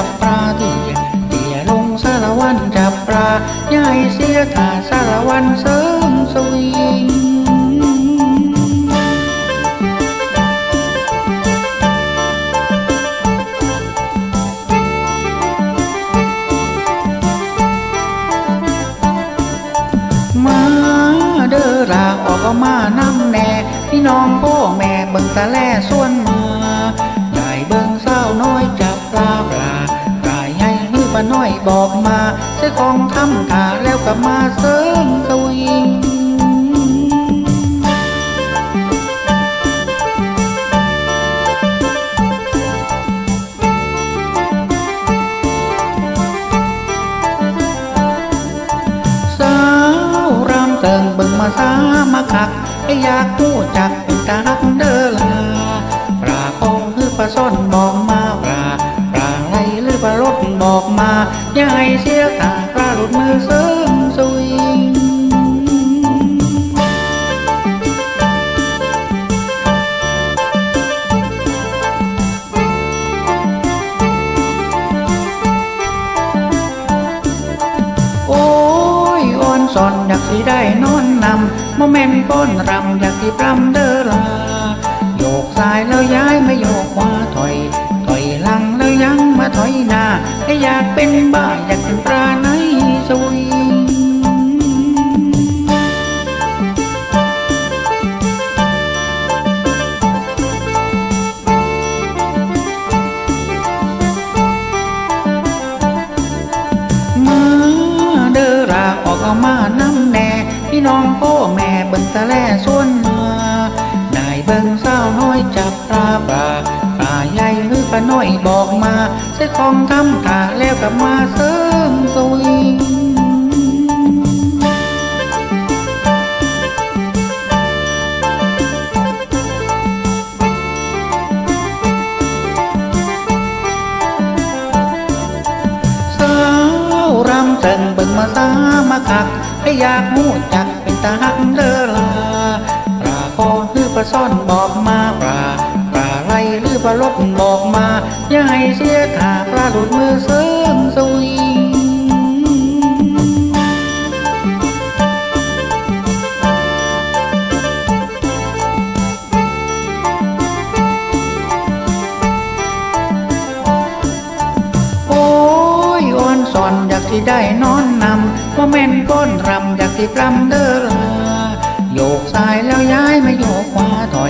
ับปลาที่เตี่ยลงสารวันจับปลาใหญ่เสียถาสารวันเสริมสวิงมาเด้อลาออกมาน้ำแน่พี่น้องพ่อแม่เบิ่งตะแล่ส่วนมาใจเบิ่งเศร้าน้อยใจาน้อยบอกมาใช้ของทำถาแล้วก็มาเสริมสวิงสาวรำเติงบิ่งมาสามาคักให้อยากรู้จักเป็นตาฮักเด้อลาปลาคงหรือปลาซ่อนบอกมา อกมาอย่าให้เสียตาปลาหลุดมือเสริมสวิงโอ้ยอ่อนสอนอยากสิได้นอนนำโมเมนต์ป้อนรำอยากสิปรำเด้อลาโยกซ้ายแล้วย้ายไมาโยกขวาถ หน้าให้อยากเป็นบ้าอยากเป็นปลาในสวิงมาเดอราออกเอามาน้ำแน่พี่น้องพ่อแม่เบิ่งตะแล่ส่วนมาได้เบิ่งสาวน้อยจับปลาปลา น้อยบอกมาใส่ของทำถาแล้วกลับมาเสริมสวิงสาวรำเติงเบิ่งมาสามาคักให้อยากมูจักเป็นตาหักเด้อลาปลาคอหือปลาซ่อนบอกมาปลาปลา ไหลหรือปลารดบอกมา อย่าให้เสียขาปลาหลุดมือเสริมสวิงโอ้ยอ่อนสอนอยากที่ได้นอนนำว่าแม่นก้นรำอยากที่ปรำเด้อลาโยกซ้ายแล้วย้ายมาโยกขวาถอย